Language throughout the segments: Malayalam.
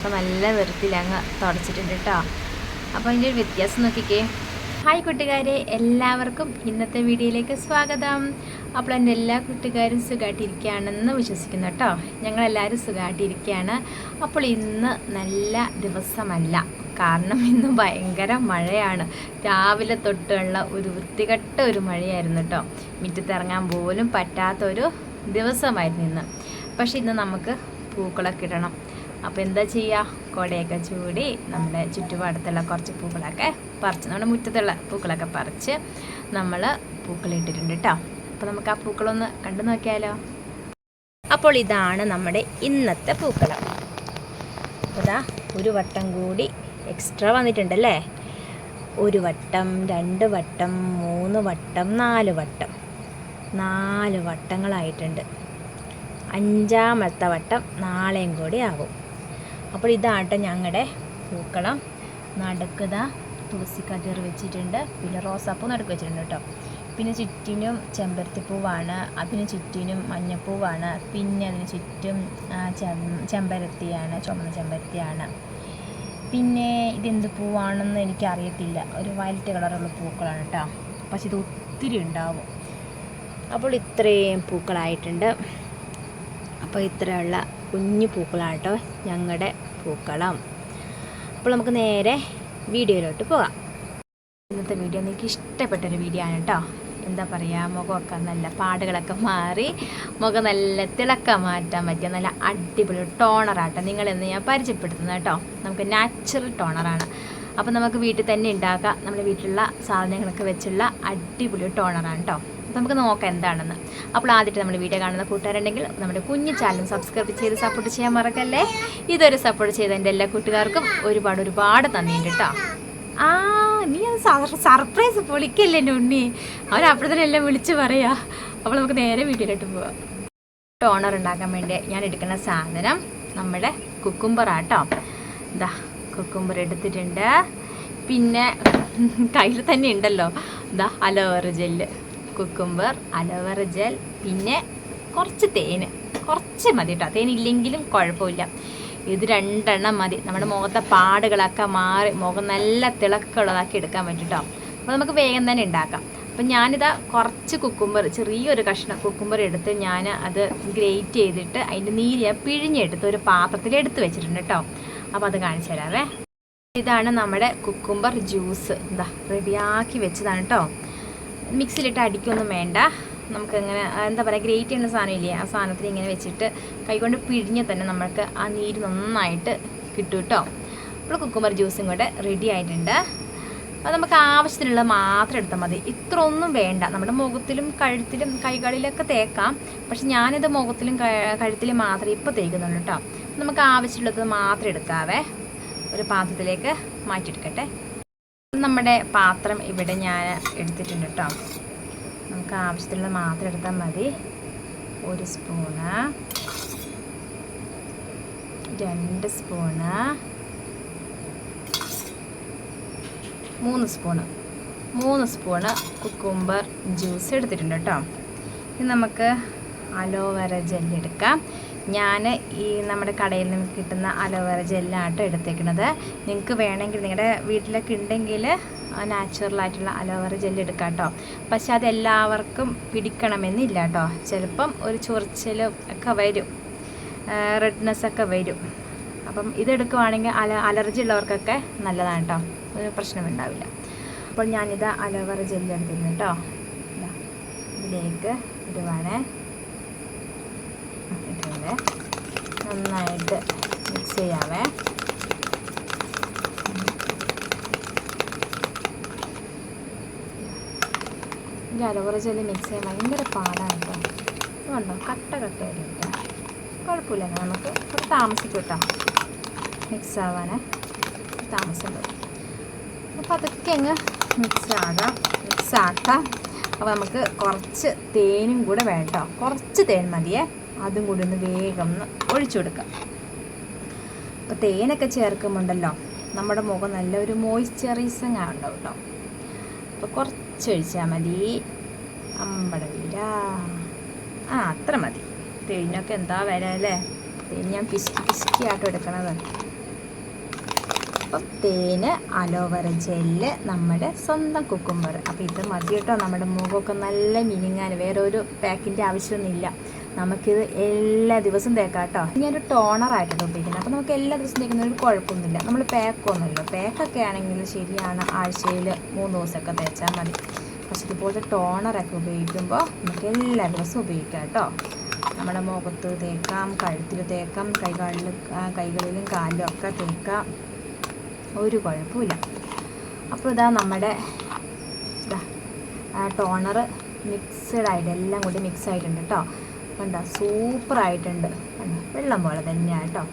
അപ്പോൾ നല്ല വെറുതെ അങ്ങ് തുടച്ചിട്ടുണ്ട് കേട്ടോ അപ്പോൾ അതിന്റെ ഒരു വ്യത്യാസം നോക്കിക്കേ. ഹായ് കൂട്ടുകാരെ എല്ലാവർക്കും ഇന്നത്തെ വീഡിയോയിലേക്ക് സ്വാഗതം. അപ്പോൾ എന്റെ എല്ലാ കൂട്ടുകാരും സുഖമായിട്ടിരിക്കുകയാണെന്ന് വിശ്വസിക്കുന്നു കേട്ടോ ഞങ്ങളെല്ലാവരും സുഖമായിട്ടിരിക്കുകയാണ് അപ്പോൾ ഇന്ന് നല്ല ദിവസമല്ല. കാരണം ഇന്ന് ഭയങ്കര മഴയാണ്. രാവിലെ തൊട്ടുള്ള ഒരു വൃത്തികെട്ട ഒരു മഴയായിരുന്നു കേട്ടോ മുറ്റത്തിറങ്ങാൻ പോലും പറ്റാത്തൊരു ദിവസമായിരുന്നു ഇന്ന്. പക്ഷേ ഇന്ന് നമുക്ക് പൂക്കളൊക്കെ ഇടണം. അപ്പോൾ എന്താ ചെയ്യുക കൊടയൊക്കെ ചൂടി നമ്മുടെ ചുറ്റുപാടത്തുള്ള കുറച്ച് പൂക്കളൊക്കെ പറിച്ച് നമ്മുടെ മുറ്റത്തുള്ള പൂക്കളൊക്കെ പറിച്ച് നമ്മൾ പൂക്കളിട്ടിട്ടുണ്ട് കേട്ടോ അപ്പോൾ നമുക്ക് ആ പൂക്കളൊന്ന് കണ്ടു നോക്കിയാലോ? അപ്പോൾ ഇതാണ് നമ്മുടെ ഇന്നത്തെ പൂക്കളം. അതാ ഒരു വട്ടം കൂടി എക്സ്ട്രാ വന്നിട്ടുണ്ടല്ലേ ഒരു വട്ടം രണ്ട് വട്ടം മൂന്ന് വട്ടം നാല് വട്ടം. നാല് വട്ടങ്ങളായിട്ടുണ്ട്. അഞ്ചാമത്തെ വട്ടം നാളെയും കൂടി ആവും. അപ്പോൾ ഇതാട്ടെ ഞങ്ങളുടെ പൂക്കളം. നടക്കുക തുളസി കതിർ വെച്ചിട്ടുണ്ട്. പിന്നെ റോസാപ്പൂ നടുക്ക് വെച്ചിട്ടുണ്ട് കേട്ടോ. പിന്നെ ചുറ്റിനും ചെമ്പരത്തിപ്പൂവാണ്. അതിന് ചുറ്റിനും മഞ്ഞപ്പൂവാണ്. പിന്നെ അതിന് ചുറ്റും ചെമ്പരത്തിയാണ് ചുമന്ന ചെമ്പരത്തിയാണ്. പിന്നെ ഇതെന്ത് പൂവാണെന്ന് എനിക്കറിയത്തില്ല. ഒരു വയലറ്റ് കളറുള്ള പൂക്കളാണ് കേട്ടോ. പക്ഷെ ഇത് ഒത്തിരി ഉണ്ടാവും. അപ്പോൾ ഇത്രയും പൂക്കളായിട്ടുണ്ട്. അപ്പോൾ ഇത്രയുള്ള കുഞ്ഞു പൂക്കളാണ് കേട്ടോ ഞങ്ങളുടെ പൂക്കളം. അപ്പോൾ നമുക്ക് നേരെ വീഡിയോയിലോട്ട് പോകാം. ഇന്നത്തെ വീഡിയോ എനിക്ക് ഇഷ്ടപ്പെട്ടൊരു വീഡിയോ ആണ് കേട്ടോ എന്താ പറയുക മുഖമൊക്കെ നല്ല പാടുകളൊക്കെ മാറി മുഖം നല്ല തിളക്കം മാറ്റാൻ പറ്റിയ നല്ല അടിപൊളി ടോണറാട്ടോ നിങ്ങളെന്ന് ഞാൻ പരിചയപ്പെടുത്തുന്നത് കേട്ടോ നമുക്ക് നാച്ചുറൽ ടോണറാണ് അപ്പോൾ നമുക്ക് വീട്ടിൽ തന്നെ ഉണ്ടാക്കാം. നമ്മുടെ വീട്ടിലുള്ള സാധനങ്ങളൊക്കെ വെച്ചുള്ള അടിപൊളി ടോണറാണ് കേട്ടോ നമുക്ക് നോക്കാം എന്താണെന്ന്. അപ്പോൾ ആദ്യമായിട്ട് നമ്മുടെ വീഡിയോ കാണുന്ന കൂട്ടുകാരുണ്ടെങ്കിൽ നമ്മുടെ കുഞ്ഞു ചാനലും സബ്സ്ക്രൈബ് ചെയ്ത് സപ്പോർട്ട് ചെയ്യാൻ മറക്കല്ലേ? ഇതൊരു സപ്പോർട്ട് ചെയ്ത എന്റെ എല്ലാ കൂട്ടുകാർക്കും ഒരുപാട് ഒരുപാട് നന്ദിയുണ്ട് കേട്ടോ. ആ നീ അത് സർപ്രൈസ് പൊളിക്കല്ലേ എന്റെ ഉണ്ണി അവൻ അപ്പോഴത്തന്നെ എല്ലാം വിളിച്ച് പറയാ. അപ്പോൾ നമുക്ക് നേരെ വീട്ടിലോട്ട് പോവാം. ടോണർ ഉണ്ടാക്കാൻ വേണ്ടി ഞാൻ എടുക്കുന്ന സാധനം നമ്മുടെ കുക്കുംബറാട്ടോ ഇതാ കുക്കുംബർ എടുത്തിട്ടുണ്ട്. പിന്നെ കയ്യിൽ തന്നെ ഉണ്ടല്ലോ. ഇതാ aloe vera gel cucumber aloe vera gel പിന്നെ കുറച്ച് തേൻ കുറച്ച് മതി കേട്ടോ തേൻ ഇല്ലെങ്കിലും കുഴപ്പമില്ല. ഇത് രണ്ടെണ്ണം മതി. നമ്മുടെ മുഖത്തെ പാടുകളൊക്കെ മാറി മുഖം നല്ല തിളക്കമുള്ളതാക്കി എടുക്കാൻ പറ്റും അപ്പോൾ നമുക്ക് വേഗം തന്നെ ഉണ്ടാക്കാം. അപ്പം ഞാനിതാ കുറച്ച് കുക്കുംബർ ചെറിയൊരു കഷ്ണം കുക്കുംബർ എടുത്ത് ഞാൻ അത് ഗ്രേറ്റ് ചെയ്തിട്ട് അതിന്റെ നീര് ഞാൻ പിഴിഞ്ഞെടുത്ത് ഒരു പാത്രത്തിൽ എടുത്ത് വെച്ചിട്ടുണ്ട് കേട്ടോ അപ്പോൾ അത് കാണിച്ചു തരാവേ. ഇതാണ് നമ്മുടെ കുക്കുംബർ ജ്യൂസ്. എന്താ റെഡിയാക്കി വെച്ചതാണ് കേട്ടോ മിക്സിയിലിട്ട് അടിക്കൊന്നും വേണ്ട. നമുക്ക് ഇങ്ങനെ എന്താ പറയുക ഗ്രേറ്റ് ചെയ്യുന്ന സാധനം ഇല്ലേ ആ സാധനത്തിൽ ഇങ്ങനെ വെച്ചിട്ട് കൈകൊണ്ട് പിഴിഞ്ഞ് തന്നെ നമുക്ക് ആ നീര് നന്നായിട്ട് കിട്ടും കേട്ടോ. അപ്പോൾ കുക്കുമ്പർ ജ്യൂസും കൂടെ റെഡി ആയിട്ടുണ്ട്. അത് നമുക്ക് ആവശ്യത്തിനുള്ള മാത്രം എടുത്താൽ മതി. ഇത്ര ഒന്നും വേണ്ട. നമ്മുടെ മുഖത്തിലും കഴുത്തിലും കൈകളിലൊക്കെ തേക്കാം. പക്ഷെ ഞാനിത് മുഖത്തിലും കഴുത്തിലും മാത്രമേ ഇപ്പോൾ തേക്കുന്നുള്ളൂ കേട്ടോ. നമുക്ക് ആവശ്യമുള്ളത് മാത്രം എടുക്കാവേ. ഒരു പാത്രത്തിലേക്ക് മാറ്റിയെടുക്കട്ടെ. നമ്മുടെ പാത്രം ഇവിടെ ഞാൻ എടുത്തിട്ടുണ്ട് കേട്ടോ. നമുക്ക് ആവശ്യത്തിലുള്ള മാത്രം എടുത്താൽ മതി. ഒരു സ്പൂണ്. രണ്ട് സ്പൂണ്. മൂന്ന് സ്പൂണ്. മൂന്ന് സ്പൂണ് കുക്കുംബർ ജ്യൂസ് എടുത്തിട്ടുണ്ട് കേട്ടോ. ഇനി നമുക്ക് അലോവേറ ജെല്ല് എടുക്കാം. ഞാൻ ഈ നമ്മുടെ കടയിൽ നിന്ന് കിട്ടുന്ന അലോവേറ ജെല്ലാണ് എടുത്തേക്കുന്നത് നിങ്ങൾക്ക് വേണമെങ്കിൽ നിങ്ങളുടെ വീട്ടിലൊക്കെ ഉണ്ടെങ്കിൽ നാച്ചുറലായിട്ടുള്ള അലോവേറ ജെല്ല് എടുക്കാം കേട്ടോ പക്ഷെ അതെല്ലാവർക്കും പിടിക്കണമെന്നില്ല കേട്ടോ. ചിലപ്പം ഒരു ചൊറിച്ചിലും ഒക്കെ വരും. റെഡ്നെസ് ഒക്കെ വരും. അപ്പം ഇതെടുക്കുവാണെങ്കിൽ അല അലർജി ഉള്ളവർക്കൊക്കെ നല്ലതാണ് കേട്ടോ. ഒരു പ്രശ്നമുണ്ടാവില്ല അപ്പോൾ ഞാനിത് അലോവേറ ജെല്ല് എടുത്തിരുന്നു കേട്ടോ. ഇതാ ഇതിലേക്ക് ഇടുവാണേ. ഇട്ടുണ്ട് നന്നായിട്ട് മിക്സ് ചെയ്യാവേ. ഈ അലോവേറ ജെല്ല് മിക്സ് ചെയ്യാൻ ഭയങ്കര പാടാണ് കേട്ടോ ഇതുണ്ടോ കട്ട കട്ടയായിട്ട് കുഴപ്പമില്ല നമുക്ക് ഒരു താമസിക്കും കേട്ടോ മിക്സ് ആവാനേ വരും. അപ്പോൾ അതൊക്കെ അങ്ങ് മിക്സ് ആകാം മിക്സ് ആക്കാം. അപ്പോൾ നമുക്ക് കുറച്ച് തേനും കൂടെ വേണ്ടോ. കുറച്ച് തേൻ മതിയേ. അതും കൂടി ഒന്ന് വേഗം ഒന്ന് ഒഴിച്ചു കൊടുക്കുക അപ്പോൾ തേനൊക്കെ ചേർക്കുമ്പോണ്ടല്ലോ നമ്മുടെ മുഖം നല്ലൊരു മോയ്സ്ചറൈസിങ് ആണല്ലോ കേട്ടോ അപ്പോൾ കുറച്ച് ഒഴിച്ചാൽ മതി. അമ്പട വീര. ആ അത്ര മതി. തേനൊക്കെ എന്താ വരാല്ലേ തേൻ ഞാൻ പിസ്കി പിസ്കി ആട്ടോ എടുക്കണത്. അപ്പം തേന് അലോവറ ജെല്ല് നമ്മുടെ സ്വന്തം കുക്കുംബർ. അപ്പോൾ ഇത് മതി കേട്ടോ നമ്മുടെ മുഖമൊക്കെ നല്ല മിനിങ്ങാൻ. വേറെ ഒരു പാക്കിന്റെ ആവശ്യമൊന്നുമില്ല. നമുക്കിത് എല്ലാ ദിവസവും തേക്കാം കേട്ടോ. ടോണർ ടോണറായിട്ടാണ് ഉപയോഗിക്കുന്നത് അപ്പോൾ നമുക്ക് എല്ലാ ദിവസവും തേക്കുന്ന ഒരു കുഴപ്പമൊന്നുമില്ല. നമ്മൾ പാക്കൊന്നുമില്ല പാക്കൊക്കെ ആണെങ്കിൽ ശരിയാണ് ആഴ്ചയിൽ മൂന്ന് ദിവസമൊക്കെ തേച്ചാൽ മതി. പക്ഷെ ഇതുപോലത്തെ ടോണറൊക്കെ ഉപയോഗിക്കുമ്പോൾ നമുക്ക് എല്ലാ ദിവസവും ഉപയോഗിക്കാം കേട്ടോ. നമ്മുടെ മുഖത്ത് തേക്കാം കഴുത്തിൽ തേക്കാം കൈകാലിൽ കൈകളിലും കാലിലും ഒക്കെ തേക്കാം. ഒരു കുഴപ്പമില്ല. അപ്പോൾ ഇതാ നമ്മുടെ ടോണർ മിക്സഡ് ആയിട്ട് എല്ലാം കൂടി മിക്സ് ആയിട്ടുണ്ട് കേട്ടോ. കണ്ടോ? സൂപ്പറായിട്ടുണ്ട്. വെള്ളം പോലെ തന്നെയാണ് കേട്ടോ.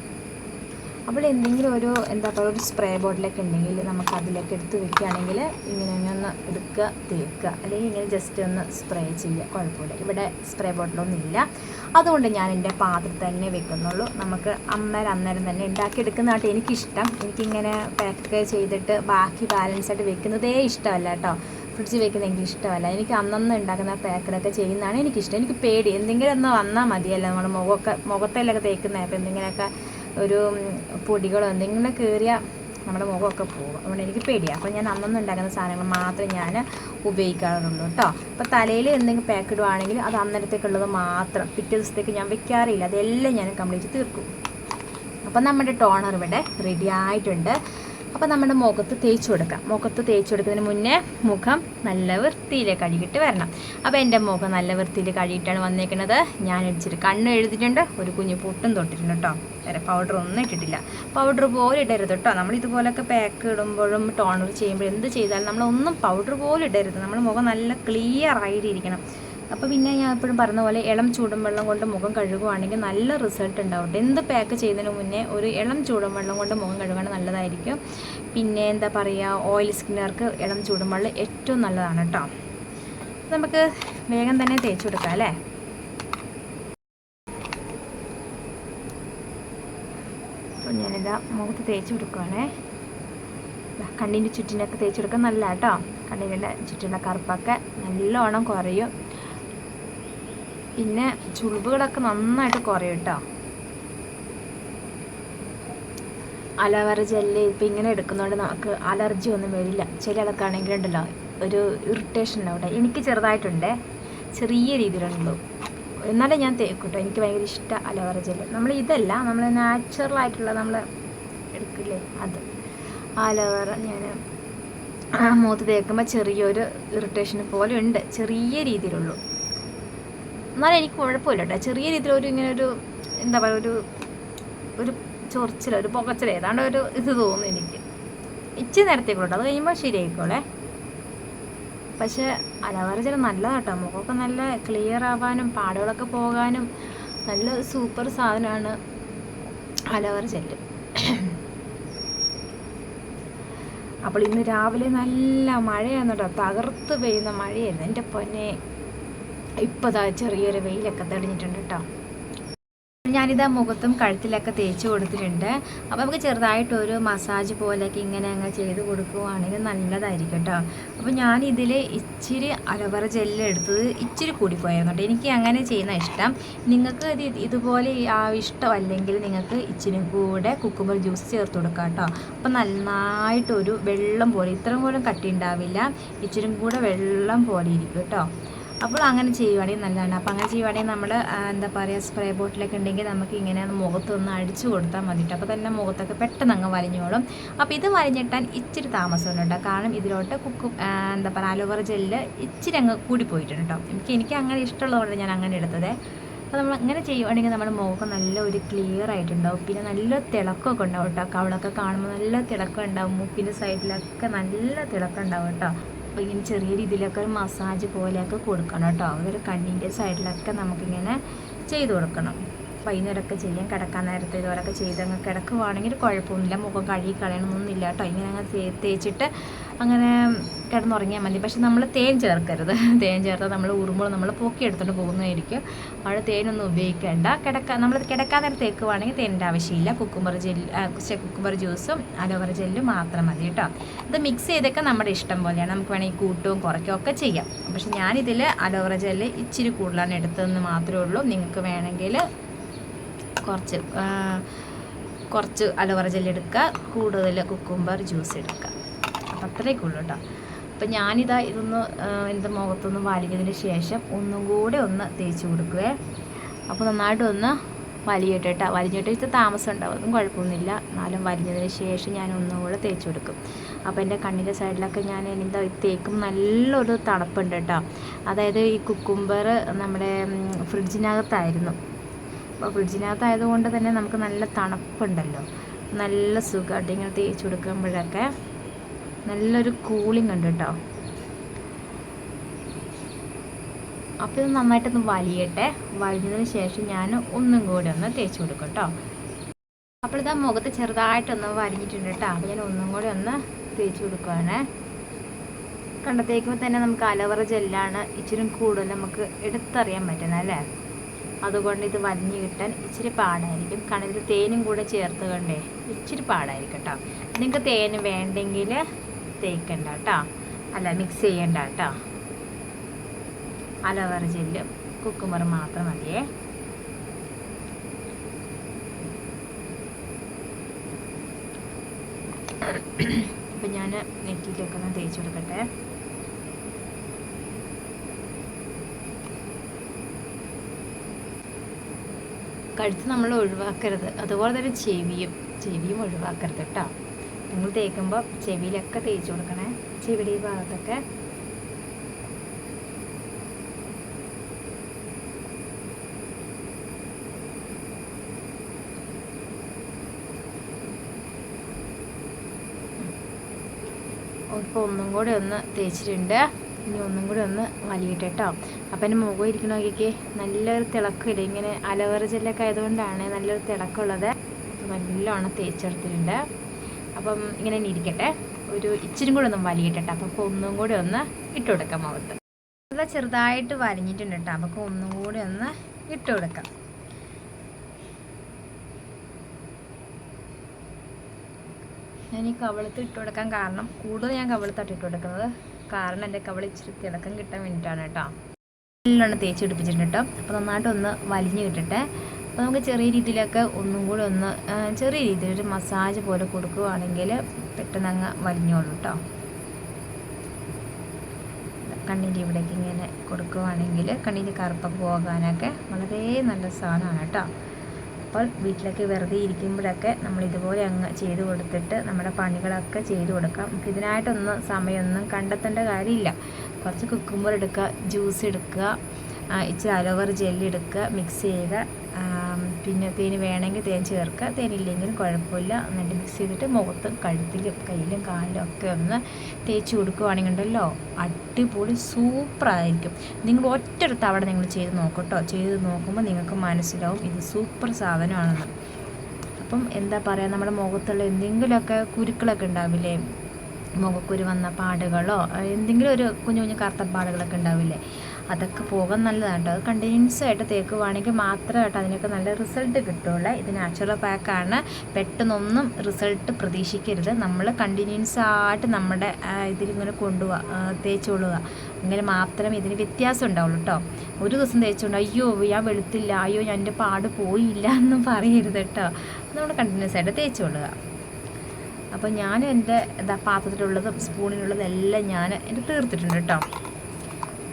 അപ്പോൾ എന്തെങ്കിലും ഒരു എന്താ പറയുക ഒരു സ്പ്രേ ബോട്ടിലൊക്കെ ഉണ്ടെങ്കിൽ നമുക്ക് അതിലേക്ക് എടുത്ത് വെക്കുകയാണെങ്കിൽ ഇങ്ങനെ ഒന്ന് എടുക്കുക തേക്കുക. അല്ലെങ്കിൽ ഇങ്ങനെ ജസ്റ്റ് ഒന്ന് സ്പ്രേ ചെയ്യുക. കുഴപ്പമില്ല. ഇവിടെ സ്പ്രേ ബോട്ടിലൊന്നും ഇല്ല. അതുകൊണ്ട് ഞാൻ എന്റെ പാത്രത്തിൽ തന്നെ വെക്കുന്നുള്ളൂ. നമുക്ക് അന്നേരം അന്നേരം തന്നെ ഉണ്ടാക്കിയെടുക്കുന്നതായിട്ട് എനിക്കിഷ്ടം. എനിക്കിങ്ങനെ പാക്ക് ചെയ്തിട്ട് ബാക്കി ബാലൻസ് ആയിട്ട് വെക്കുന്നതേ ഇഷ്ടമല്ല കേട്ടോ. ഫ്രിഡ്ജിൽ വെക്കുന്ന എനിക്ക് ഇഷ്ടമല്ല. എനിക്ക് അന്നന്ന് ഉണ്ടാക്കുന്ന പാക്കഡൊക്കെ ചെയ്യുന്നതാണ് എനിക്കിഷ്ടം. എനിക്ക് പേടി. എന്തെങ്കിലും ഒന്ന് വന്നാൽ മതിയല്ലോ. നമ്മൾ മുഖമൊക്കെ മുഖത്തേലൊക്കെ തേക്കുന്ന അപ്പോൾ എന്തെങ്കിലുമൊക്കെ ഒരു പൊടികളോ എന്തെങ്കിലും കയറിയാൽ നമ്മുടെ മുഖമൊക്കെ പോകും. അതുകൊണ്ട് എനിക്ക് പേടിയാണ് അപ്പോൾ ഞാൻ അന്നൊന്നും ഉണ്ടാക്കുന്ന സാധനങ്ങൾ മാത്രമേ ഞാൻ ഉപയോഗിക്കാറുള്ളൂ കേട്ടോ. അപ്പോൾ തലയിൽ എന്തെങ്കിലും പാക്ക് ഇടുവാണെങ്കിൽ അത് അന്നേരത്തേക്കുള്ളത് മാത്രം. പിറ്റേ ദിവസത്തേക്ക് ഞാൻ വെക്കാറില്ല അതെല്ലാം ഞാൻ കംപ്ലീറ്റ് തീർക്കും. അപ്പോൾ നമ്മുടെ ടോണർ ഇവിടെ റെഡി ആയിട്ടുണ്ട്. അപ്പോൾ നമ്മുടെ മുഖത്ത് തേച്ചു കൊടുക്കാം. മുഖത്ത് തേച്ചു കൊടുക്കുന്നതിന് മുന്നേ മുഖം നല്ല വൃത്തിയിൽ കഴുകിയിട്ട് വരണം. അപ്പോൾ എന്റെ മുഖം നല്ല വൃത്തിയിൽ കഴുകിയിട്ടാണ് വന്നേക്കുന്നത്. ഞാൻ ഇടിച്ചിട്ട് കണ്ണ് എഴുതിയിട്ടുണ്ട്. ഒരു കുഞ്ഞു പൊട്ടും തൊട്ടിട്ടുണ്ട് കേട്ടോ. വേറെ പൗഡർ ഒന്നും ഇട്ടിട്ടില്ല. പൗഡർ പോലും ഇടരുത് കേട്ടോ. നമ്മൾ ഇതുപോലൊക്കെ പാക്ക് ഇടുമ്പോഴും ടോണർ ചെയ്യുമ്പോഴും എന്ത് ചെയ്താലും നമ്മളൊന്നും പൗഡർ പോലും ഇടരുത്. നമ്മൾ മുഖം നല്ല ക്ലിയർ ആയിട്ടിരിക്കണം അപ്പോൾ പിന്നെ ഞാൻ എപ്പോഴും പറഞ്ഞ പോലെ ഇളം ചൂടും വെള്ളം കൊണ്ട് മുഖം കഴുകുവാണെങ്കിൽ നല്ല റിസൾട്ട് ഉണ്ടാവും എന്ത് പാക്ക് ചെയ്തതിന് മുന്നേ ഒരു ഇളം ചൂടും വെള്ളം കൊണ്ട് മുഖം കഴുകുകയാണ് നല്ലതായിരിക്കും. പിന്നെ എന്താ പറയുക ഓയിൽ സ്കിന്നുകാർക്ക് ഇളം ചൂടും വെള്ളം ഏറ്റവും നല്ലതാണ് കേട്ടോ നമുക്ക് വേഗം തന്നെ തേച്ച് കൊടുക്കാം അല്ലേ? അപ്പോൾ ഞാനിതാ മുഖത്ത് തേച്ച് കൊടുക്കുവാണേ. കണ്ണിന്റെ ചുറ്റിനൊക്കെ തേച്ച് കൊടുക്കാൻ നല്ല കേട്ടോ കണ്ണിന്റെ ചുറ്റിനുള്ള കറുപ്പൊക്കെ നല്ലോണം കുറയും. പിന്നെ ചുളിവുകളൊക്കെ നന്നായിട്ട് കുറയും കേട്ടോ. അലവറ ജെല്ല് ഇപ്പം ഇങ്ങനെ എടുക്കുന്നതുകൊണ്ട് നമുക്ക് അലർജി ഒന്നും വരില്ല. ചില ആൾക്കാണെങ്കിലുണ്ടല്ലോ ഒരു ഇറിറ്റേഷൻ ഉണ്ടാവട്ടെ എനിക്ക് ചെറുതായിട്ടുണ്ട് ചെറിയ രീതിയിലുണ്ടല്ലോ എന്നാലും ഞാൻ തേക്കൂട്ടോ. എനിക്ക് ഭയങ്കര ഇഷ്ടം അലവറ ജെല്ല്. നമ്മൾ ഇതല്ല നമ്മൾ നാച്ചുറൽ ആയിട്ടുള്ള നമ്മൾ എടുക്കില്ലേ അത്. അലവറ ഞാൻ മുഖത്ത് തേക്കുമ്പോൾ ചെറിയൊരു ഇറിറ്റേഷൻ പോലെ ഉണ്ട് ചെറിയ രീതിയിലുള്ളൂ. എന്നാലും എനിക്ക് കുഴപ്പമില്ല കേട്ടോ. ചെറിയ രീതിയിൽ ഒരു ഇങ്ങനെ ഒരു എന്താ പറയുക ഒരു ഒരു ചൊറിച്ചിൽ ഒരു പുകച്ചിൽ ഏതാണ്ട് ഒരു ഇത് തോന്നുന്നു എനിക്ക്. ഇച്ചിരി നേരത്തേക്കുള്ളൂ അത് കഴിയുമ്പോൾ ശരിയായിക്കോളേ. പക്ഷേ അലവറ ചില നല്ലതാട്ടോ മുഖമൊക്കെ നല്ല ക്ലിയർ ആവാനും പാടുകളൊക്കെ പോകാനും നല്ല സൂപ്പർ സാധനമാണ് അലവറ ചെല്ല് അപ്പോൾ ഇന്ന് രാവിലെ നല്ല മഴയാണ് കേട്ടോ. തകർത്ത് പെയ്യുന്ന മഴയായിരുന്നു. എന്റെ പൊന്നെ. ഇപ്പോൾ ഇതാ ചെറിയൊരു വെയിലൊക്കെ തെളിഞ്ഞിട്ടുണ്ട് കേട്ടോ ഞാനിതാ മുഖത്തും കഴുത്തിലൊക്കെ തേച്ച് കൊടുത്തിട്ടുണ്ട്. അപ്പോൾ നമുക്ക് ചെറുതായിട്ടൊരു മസാജ് പോലെയൊക്കെ ഇങ്ങനെ അങ്ങ് ചെയ്ത് കൊടുക്കുവാണെങ്കിൽ നല്ലതായിരിക്കും കേട്ടോ അപ്പോൾ ഞാനിതിൽ ഇച്ചിരി അലവറ ജെല്ല് എടുത്തത് ഇച്ചിരി കൂടിപ്പോയായിരുന്നു കേട്ടോ എനിക്ക് അങ്ങനെ ചെയ്യുന്ന ഇഷ്ടം. നിങ്ങൾക്ക് ഇത് ഇതുപോലെ ഇഷ്ടമല്ലെങ്കിൽ നിങ്ങൾക്ക് ഇച്ചിരി കൂടെ കുക്കുമ്പർ ജ്യൂസ് ചേർത്ത് കൊടുക്കാം കേട്ടോ അപ്പോൾ നന്നായിട്ടൊരു വെള്ളം പോലെ ഇത്രയും പോലും കട്ടി ഉണ്ടാവില്ല. ഇച്ചിരി കൂടെ വെള്ളം പോലെ ഇരിക്കും കേട്ടോ അപ്പോൾ അങ്ങനെ ചെയ്യുവാണെങ്കിൽ നല്ലതാണ്. അപ്പോൾ അങ്ങനെ ചെയ്യുവാണെങ്കിൽ നമ്മൾ എന്താ പറയുക സ്പ്രേ ബോട്ടിലൊക്കെ ഉണ്ടെങ്കിൽ നമുക്ക് ഇങ്ങനെ മുഖത്തൊന്ന് അടിച്ചു കൊടുത്താൽ മതിട്ടോ. അപ്പോൾ തന്നെ മുഖത്തൊക്കെ പെട്ടെന്ന് അങ്ങ് വലിഞ്ഞോളും. അപ്പോൾ ഇത് വലിഞ്ഞിട്ടാൻ ഇച്ചിരി താമസമുണ്ട് കാരണം ഇതിലോട്ട് കുക്ക് എന്താ പറയുക അലോവറ ജെല്ല് ഇച്ചിരി അങ്ങ് കൂടിപ്പോയിട്ടുണ്ട് കേട്ടോ. എനിക്ക് എനിക്ക് അങ്ങനെ ഇഷ്ടമുള്ളതുകൊണ്ട് ഞാൻ അങ്ങനെ എടുത്തത്. അപ്പോൾ നമ്മൾ അങ്ങനെ ചെയ്യുവാണെങ്കിൽ നമ്മുടെ മുഖം നല്ല ഒരു ക്ലിയർ ആയിട്ടുണ്ടാവും. പിന്നെ നല്ല തിളക്കമൊക്കെ ഉണ്ടാവും കേട്ടോ. കവളൊക്കെ കാണുമ്പോൾ നല്ല തിളക്കം ഉണ്ടാവും. മൂക്കിന്റെ സൈഡിലൊക്കെ നല്ല തിളക്കം ഉണ്ടാവും കേട്ടോ. അപ്പോൾ ഇങ്ങനെ ചെറിയ രീതിയിലൊക്കെ ഒരു മസാജ് പോലെയൊക്കെ കൊടുക്കണം കേട്ടോ. അതൊരു കണ്ണിന്റെ സൈഡിലൊക്കെ നമുക്കിങ്ങനെ ചെയ്ത് കൊടുക്കണം. വൈകുന്നേരമൊക്കെ ചെയ്യാം. കിടക്കാൻ നേരത്തെ ഇതുപോലൊക്കെ ചെയ്ത് അങ്ങ് കിടക്കുവാണെങ്കിൽ കുഴപ്പമൊന്നുമില്ല. മുഖം കഴുകി കളയണമെന്നൊന്നുമില്ല കേട്ടോ. ഇങ്ങനെ അങ്ങ് തേച്ചിട്ട് അങ്ങനെ കിടന്നുറങ്ങിയാൽ മതി. പക്ഷെ നമ്മൾ തേൻ ചേർക്കരുത്. തേൻ ചേർത്താൽ നമ്മൾ ഉറുമ്പോൾ നമ്മൾ പൊക്കി എടുത്തുകൊണ്ട് പോകുന്നതായിരിക്കും. അവിടെ തേനൊന്നും ഉപയോഗിക്കേണ്ട. കിടക്കാൻ നമ്മൾ കിടക്കാൻ നേരം തേക്കുവാണെങ്കിൽ തേനിന്റെ ആവശ്യമില്ല. കുക്കുമ്പർ ജെല്ല് കുക്കുമ്പർ ജ്യൂസും അലോവറ ജെല്ലും മാത്രം മതി കേട്ടോ. ഇത് മിക്സ് ചെയ്തൊക്കെ നമ്മുടെ ഇഷ്ടം പോലെയാണ്. നമുക്ക് വേണമെങ്കിൽ കൂട്ടുകയും കുറയ്ക്കുകയും ഒക്കെ ചെയ്യാം. പക്ഷെ ഞാനിതിൽ അലോവറ ജെല്ല് ഇച്ചിരി കൂടുതലാണ് എടുത്തതെന്ന് മാത്രമേ ഉള്ളൂ. നിങ്ങൾക്ക് വേണമെങ്കിൽ കുറച്ച് കുറച്ച് അലോവറ ജെല്ലി എടുക്കുക കൂടുതൽ കുക്കുംബർ ജ്യൂസ് എടുക്കുക. അപ്പം അത്രയൊക്കെ ഉള്ളൂ കേട്ടോ. അപ്പം ഞാനിതാ ഇതൊന്ന് എന്റെ മുഖത്തൊന്ന് വലിയതിന് ശേഷം ഒന്നും കൂടെ ഒന്ന് തേച്ച് കൊടുക്കുവേ. അപ്പോൾ നന്നായിട്ട് ഒന്ന് വലിയട്ടെ കേട്ടോ. വലിഞ്ഞിട്ട് ഇത്തിരി താമസം ഉണ്ടാവും. അതും കുഴപ്പമൊന്നുമില്ല. എന്നാലും വലിഞ്ഞതിന് ശേഷം ഞാൻ ഒന്നും കൂടെ തേച്ച് കൊടുക്കും. അപ്പോൾ എന്റെ കണ്ണിന്റെ സൈഡിലൊക്കെ ഞാൻ എന്താ തേക്കും നല്ലൊരു തണുപ്പുണ്ട് കേട്ടോ. അതായത് ഈ കുക്കുംബർ നമ്മുടെ ഫ്രിഡ്ജിനകത്തായിരുന്നു. അപ്പോൾ ഫ്രിഡ്ജിനകത്തായതുകൊണ്ട് തന്നെ നമുക്ക് നല്ല തണുപ്പുണ്ടല്ലോ. നല്ല സുഖമായിട്ട് ഇങ്ങനെ തേച്ച് കൊടുക്കുമ്പോഴൊക്കെ നല്ലൊരു കൂളിംഗ് ഉണ്ട് കേട്ടോ അപ്പോൾ ഇത് നന്നായിട്ടൊന്ന് വലിയട്ടെ. വലിഞ്ഞതിന് ശേഷം ഞാൻ ഒന്നും കൂടി ഒന്ന് തേച്ച് കൊടുക്കും കേട്ടോ അപ്പോൾ ഇതാ മുഖത്ത് ചെറുതായിട്ടൊന്ന് വലിഞ്ഞിട്ടുണ്ട് കേട്ടോ അപ്പോൾ ഞാൻ ഒന്നും കൂടി ഒന്ന് തേച്ച് കൊടുക്കുവാണ്. കണ്ടത്തേക്കുമ്പോൾ തന്നെ നമുക്ക് അലവറ ജെല്ലാണ് ഇച്ചിരി കൂടുതൽ നമുക്ക് എടുത്തറിയാൻ പറ്റുന്നത് അല്ലേ? അതുകൊണ്ട് ഇത് വലിഞ്ഞ് കിട്ടാൻ ഇച്ചിരി പാടായിരിക്കും. കാരണം ഇതിൽ തേനും കൂടെ ചേർത്ത് കണ്ടേ ഇച്ചിരി പാടായിരിക്കും കേട്ടോ നിങ്ങൾക്ക് തേന് വേണ്ടെങ്കിൽ തേക്കണ്ട കേട്ടോ അല്ല മിക്സ് ചെയ്യണ്ട കേട്ടോ അലവർ ജെല്ല് കുക്കുമർ മാത്രം മതിയേ. അപ്പം ഞാൻ നെറ്റിയിൽ ഒന്ന് തേച്ച് കൊടുക്കട്ടെ. കഴുത്ത് നമ്മൾ ഒഴിവാക്കരുത്. അതുപോലെ തന്നെ ചെവിയും ചെവിയും ഒഴിവാക്കരുത് കേട്ടോ നിങ്ങൾ തേക്കുമ്പോൾ ചെവിയിലൊക്കെ തേച്ച് കൊടുക്കണേ. ചെവിയുടെ ഈ ഭാഗത്തൊക്കെ. ഇപ്പോൾ ഒന്നും കൂടി ഒന്ന് തേച്ചിട്ടുണ്ട്. ഇനി ഒന്നും കൂടി ഒന്ന് വലിയിട്ട് കേട്ടോ അപ്പം എന്റെ മുഖം ഇരിക്കണ നോക്കിക്ക് നല്ലൊരു തിളക്കില്ല? ഇങ്ങനെ അലവറ ജെല്ലൊക്കെ ആയതുകൊണ്ടാണ് നല്ലൊരു തിളക്കമുള്ളത്. നല്ലോണം തേച്ചെടുത്തിട്ടുണ്ട്. അപ്പം ഇങ്ങനെ ഇരിക്കട്ടെ. ഒരു ഇച്ചിരി കൂടി ഒന്ന് വലിയിട്ടെ അപ്പം ഒന്നും കൂടി ഒന്ന് ഇട്ട് കൊടുക്കാം മുഖത്ത്. ചെറുതായിട്ട് വലിഞ്ഞിട്ടുണ്ട് കേട്ടോ അപ്പം ഒന്നും കൂടി ഒന്ന് ഇട്ട് കൊടുക്കാം. ഞാൻ ഈ കവളത്ത് ഇട്ട് കൊടുക്കാൻ കാരണം കൂടുതൽ ഞാൻ കവളത്താണ് ഇട്ട് കൊടുക്കുന്നത്. കാരണം എന്റെ കവള ഇച്ചിരി തിളക്കം കിട്ടാൻ വേണ്ടിയിട്ടാണ് കേട്ടോ. നല്ലോണം തേച്ച് പിടിപ്പിച്ചിട്ടുണ്ട് കേട്ടോ. അപ്പോൾ നന്നായിട്ട് ഒന്ന് വലിഞ്ഞ് കിട്ടട്ടെ. അപ്പോൾ നമുക്ക് ചെറിയ രീതിയിലൊക്കെ ഒന്നും കൂടി ഒന്ന് ചെറിയ രീതിയിൽ ഒരു മസാജ് പോലെ കൊടുക്കുകയാണെങ്കിൽ പെട്ടെന്ന് അങ്ങ് വലിഞ്ഞോളൂ കേട്ടോ. കണ്ണിന്റെ ഇവിടേക്ക് ഇങ്ങനെ കൊടുക്കുകയാണെങ്കിൽ കണ്ണിന്റെ കറുപ്പൊക്കെ പോകാനൊക്കെ വളരെ നല്ല സാധനമാണ് കേട്ടോ. അപ്പോൾ വീട്ടിലൊക്കെ വെറുതെ ഇരിക്കുമ്പോഴൊക്കെ നമ്മൾ ഇതുപോലെ അങ്ങ് ചെയ്ത് കൊടുത്തിട്ട് നമ്മുടെ പണികളൊക്കെ ചെയ്ത് കൊടുക്കാം. നമുക്ക് ഇതിനായിട്ടൊന്നും സമയമൊന്നും കണ്ടെത്തേണ്ട കാര്യമില്ല. കുറച്ച് കുക്കുമ്പോൾ എടുക്കുക ജ്യൂസ് എടുക്കുക ഇച്ചിരി അലോവർ ജെല്ലെടുക്കുക മിക്സ് ചെയ്യുക പിന്നെ തേന് വേണമെങ്കിൽ തേൻ ചേർക്കുക. തേനില്ലെങ്കിലും കുഴപ്പമില്ല. എന്നിട്ട് മിക്സ് ചെയ്തിട്ട് മുഖത്തും കഴുത്തിലും കയ്യിലും കാലിലും ഒക്കെ ഒന്ന് തേച്ച് കൊടുക്കുകയാണെങ്കിൽ ഉണ്ടല്ലോ അടിപൊളി സൂപ്പറായിരിക്കും നിങ്ങൾ ഒറ്റ തവണ നിങ്ങൾ ചെയ്ത് നോക്കട്ടോ. ചെയ്ത് നോക്കുമ്പോൾ നിങ്ങൾക്ക് മനസ്സിലാവും ഇത് സൂപ്പർ സാധനമാണെന്ന്. അപ്പം എന്താ പറയുക നമ്മുടെ മുഖത്തുള്ള എന്തെങ്കിലുമൊക്കെ കുരുക്കളൊക്കെ ഉണ്ടാവില്ലേ? മുഖക്കുരു വന്ന പാടുകളോ എന്തെങ്കിലും ഒരു കുഞ്ഞു കുഞ്ഞു കറുത്ത പാടുകളൊക്കെ ഉണ്ടാവില്ലേ? അതൊക്കെ പോകാൻ നല്ലതാണ് കേട്ടോ അത് കണ്ടിന്യൂസ് ആയിട്ട് തേക്കുവാണെങ്കിൽ മാത്രമായിട്ട് അതിനൊക്കെ നല്ല റിസൾട്ട് കിട്ടുള്ളൂ. ഇത് നാച്ചുറൽ പാക്കാണ് പെട്ടെന്നൊന്നും റിസൾട്ട് പ്രതീക്ഷിക്കരുത്. നമ്മൾ കണ്ടിന്യൂസ് ആയിട്ട് നമ്മുടെ ഇതിലിങ്ങനെ കൊണ്ടുപോവുക തേച്ചുകൊള്ളുക അങ്ങനെ മാത്രമേ ഇതിന് വ്യത്യാസം ഉണ്ടാവുള്ളൂ കേട്ടോ ഒരു ദിവസം തേച്ചുകൊണ്ട് അയ്യോ ഞാൻ വെളുത്തില്ല അയ്യോ ഞാൻ എന്റെ പാട് പോയില്ല എന്നും പറയരുത് കേട്ടോ നമ്മൾ കണ്ടിന്യൂസ് ആയിട്ട് തേച്ചുകൊള്ളുക. അപ്പോൾ ഞാൻ എന്റെ പാത്രത്തിലുള്ളതും സ്പൂണിലുള്ളതും എല്ലാം ഞാൻ എന്റെ തീർത്തിട്ടുണ്ട് കേട്ടോ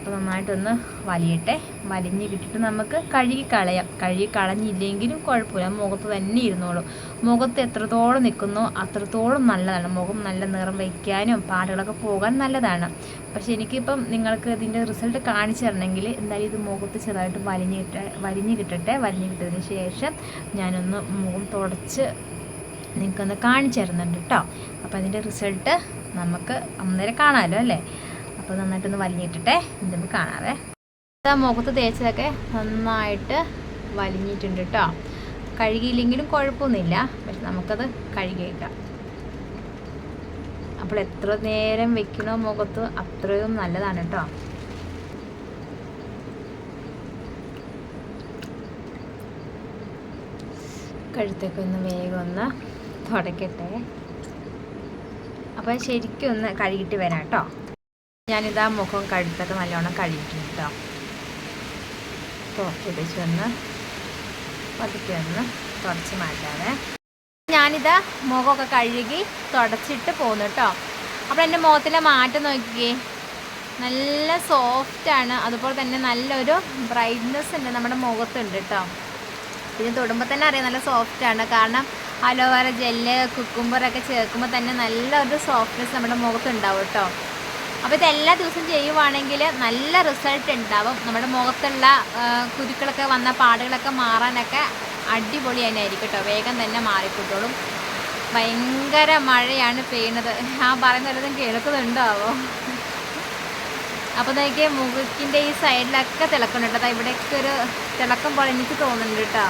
അപ്പോൾ നന്നായിട്ടൊന്ന് വലിയട്ടെ. വലിഞ്ഞ് വിട്ടിട്ട് നമുക്ക് കഴുകി കളയാം. കഴുകി കളഞ്ഞില്ലെങ്കിലും കുഴപ്പമില്ല. മുഖത്ത് തന്നെ ഇരുന്നോളും. മുഖത്ത് എത്രത്തോളം നിൽക്കുന്നോ അത്രത്തോളം നല്ലതാണ്. മുഖം നല്ല നിറം വയ്ക്കാനും പാടുകളൊക്കെ പോകാൻ നല്ലതാണ്. പക്ഷെ എനിക്കിപ്പം നിങ്ങൾക്ക് ഇതിന്റെ റിസൾട്ട് കാണിച്ചു തരണമെങ്കിൽ എന്തായാലും ഇത് മുഖത്ത് ചെറുതായിട്ട് വലിഞ്ഞു കിട്ട വലിഞ്ഞ് കിട്ടട്ടെ. വലിഞ്ഞു കിട്ടതിന് ശേഷം ഞാനൊന്ന് മുഖം തുടച്ച് നിങ്ങൾക്കൊന്ന് കാണിച്ചു തരുന്നുണ്ട് കേട്ടോ. അപ്പോൾ അതിന്റെ റിസൾട്ട് നമുക്ക് അന്നേരം കാണാമല്ലോ അല്ലേ? അപ്പോൾ നന്നായിട്ടൊന്ന് വലിഞ്ഞിട്ടിട്ടെ നമുക്ക് കാണാവേ. മുഖത്ത് തേച്ചതൊക്കെ നന്നായിട്ട് വലിഞ്ഞിട്ടുണ്ട് കേട്ടോ കഴുകിയില്ലെങ്കിലും കുഴപ്പമൊന്നുമില്ല പക്ഷെ നമുക്കത് കഴുകി വയ്ക്കാം അപ്പോൾ എത്ര നേരം വെക്കണോ മുഖത്ത് അത്രയും നല്ലതാണ് കേട്ടോ കഴുത്തൊക്കെ ഒന്ന് വേഗം ഒന്ന് തുടക്കട്ടെ. അപ്പോൾ ശരിക്കും ഒന്ന് കഴുകിയിട്ട് വരാം കേട്ടോ ഞാനിതാ മുഖം കഴുത്തൊക്കെ നല്ലോണം കഴുകിയിട്ടുണ്ട് കേട്ടോ തുറച്ച് വെച്ച് വന്ന് പതുക്കെ ഒന്ന് തുടച്ച് മാറ്റാവേ. ഞാനിതാ മുഖമൊക്കെ കഴുകി തുടച്ചിട്ട് പോന്നു കേട്ടോ അപ്പോൾ എന്റെ മുഖത്തിലെ മാറ്റം നോക്കിയേ നല്ല സോഫ്റ്റാണ് അതുപോലെ തന്നെ നല്ലൊരു ബ്രൈറ്റ്നെസ് ഉണ്ട് നമ്മുടെ മുഖത്തുണ്ട് കേട്ടോ പിന്നെ തൊടുമ്പോൾ തന്നെ അറിയാം നല്ല സോഫ്റ്റാണ് കാരണം അലോവേറ ജെല്ല് കുക്കുംബറൊക്കെ ചേർക്കുമ്പോൾ തന്നെ നല്ലൊരു സോഫ്റ്റ്നെസ് നമ്മുടെ മുഖത്തുണ്ടാവും കേട്ടോ അപ്പോൾ ഇത് എല്ലാ ദിവസവും ചെയ്യുവാണെങ്കിൽ നല്ല റിസൾട്ട് ഉണ്ടാവും. നമ്മുടെ മുഖത്തുള്ള കുരുക്കളൊക്കെ വന്ന പാടുകളൊക്കെ മാറാനൊക്കെ അടിപൊളി തന്നെ ആയിരിക്കും കേട്ടോ വേഗം തന്നെ മാറിക്കിട്ടോളും ഭയങ്കര മഴയാണ് പെയ്യുന്നത്. ഞാൻ പറയുന്ന വല്ലതും കേൾക്കുന്നുണ്ടാവോ? അപ്പോൾ നോക്കിയാൽ മുഖത്തിന്റെ ഈ സൈഡിലൊക്കെ തിളക്കുന്നുണ്ട് കേട്ടോ. ഇവിടെയൊക്കെ ഒരു തിളക്കം പോലെ എനിക്ക് തോന്നുന്നുണ്ട് കേട്ടോ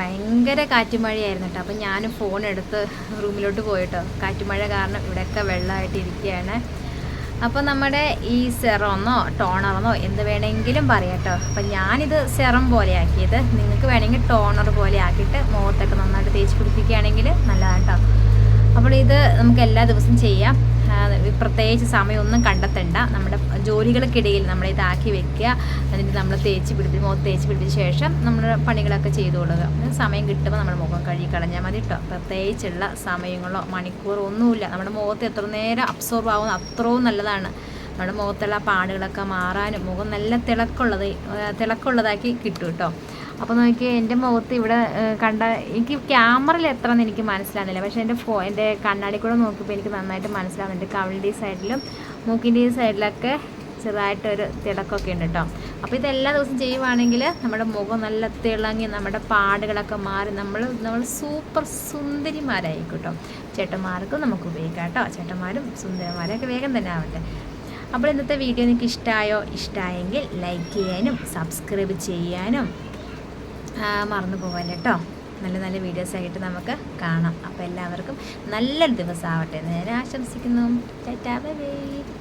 ഭയങ്കര കാറ്റുമഴയായിരുന്നു കേട്ടോ അപ്പോൾ ഞാൻ ഫോൺ എടുത്ത് റൂമിലോട്ട് പോയിട്ടോ കാറ്റുമഴ കാരണം ഇവിടെയൊക്കെ വെള്ളമായിട്ട് ഇരിക്കുകയാണ്. അപ്പോൾ നമ്മുടെ ഈ സെറമെന്നോ ടോണറെന്നോ എന്ത് വേണമെങ്കിലും പറയാം കേട്ടോ അപ്പം ഞാനിത് സെറം പോലെ ആക്കിയത്. നിങ്ങൾക്ക് വേണമെങ്കിൽ ടോണർ പോലെ ആക്കിയിട്ട് മുഖത്തൊക്കെ നന്നായിട്ട് തേച്ച് പിടിപ്പിക്കുകയാണെങ്കിൽ നല്ലതാണ് കേട്ടോ അപ്പോൾ ഇത് നമുക്ക് എല്ലാ ദിവസവും ചെയ്യാം. പ്രത്യേകിച്ച് സമയമൊന്നും കണ്ടെത്തണ്ട. നമ്മുടെ ജോലികൾക്കിടയിൽ നമ്മൾ ഇതാക്കി വെക്കുക. എന്നിട്ട് നമ്മൾ തേച്ച് പിടിപ്പിച്ച് മുഖത്ത് തേച്ച് പിടിപ്പിച്ച ശേഷം നമ്മൾ പണികളൊക്കെ ചെയ്തു കൊടുക്കുക. സമയം കിട്ടുമ്പോൾ നമ്മൾ മുഖം കഴുകി കളഞ്ഞാൽ മതി കേട്ടോ പ്രത്യേകിച്ചുള്ള സമയങ്ങളോ മണിക്കൂറോ ഒന്നുമില്ല. നമ്മുടെ മുഖത്ത് എത്ര നേരം അബ്സോർബ് ആവുന്ന അത്രയും നല്ലതാണ്. നമ്മുടെ മുഖത്തുള്ള പാടുകളൊക്കെ മാറാനും മുഖം നല്ല തിളക്കുള്ളത് തിളക്കുള്ളതാക്കി കിട്ടും കേട്ടോ അപ്പോൾ നോക്കി എന്റെ മുഖത്ത് ഇവിടെ കണ്ട എനിക്ക് ക്യാമറയിൽ എത്ര എന്ന് എനിക്ക് മനസ്സിലാകുന്നില്ല പക്ഷേ എന്റെ ഫോ എന്റെ കണ്ണാടി കൂടെ നോക്കിയപ്പോൾ എനിക്ക് നന്നായിട്ട് മനസ്സിലാവുന്നുണ്ട്. കവിളിന്റെ സൈഡിലും മൂക്കിന്റെ സൈഡിലൊക്കെ ചെറുതായിട്ടൊരു തിളക്കമൊക്കെ ഉണ്ട് കേട്ടോ അപ്പോൾ ഇതെല്ലാ ദിവസം ദിവസവും ചെയ്യുവാണെങ്കിൽ നമ്മുടെ മുഖം നല്ല തിളങ്ങി നമ്മുടെ പാടുകളൊക്കെ മാറി നമ്മൾ നമ്മൾ സൂപ്പർ സുന്ദരിമാരായിരിക്കും കേട്ടോ ചേട്ടന്മാർക്കും നമുക്ക് ഉപയോഗിക്കാം കേട്ടോ ചേട്ടന്മാരും സുന്ദരന്മാരൊക്കെ വേഗം തന്നെ ആവട്ടെ. അപ്പോൾ ഇന്നത്തെ വീഡിയോ നിങ്ങൾക്ക് ഇഷ്ടമായോ ഇഷ്ടമായെങ്കിൽ ലൈക്ക് ചെയ്യാനും സബ്സ്ക്രൈബ് ചെയ്യാനും മറന്നു പോകാൻ കേട്ടോ. നല്ല നല്ല വീഡിയോസ് ആയിട്ട് നമുക്ക് കാണാം. അപ്പോൾ എല്ലാവർക്കും നല്ലൊരു ദിവസമാവട്ടെ എന്ന് ഞാൻ ആശംസിക്കുന്നു. Tata bye bye.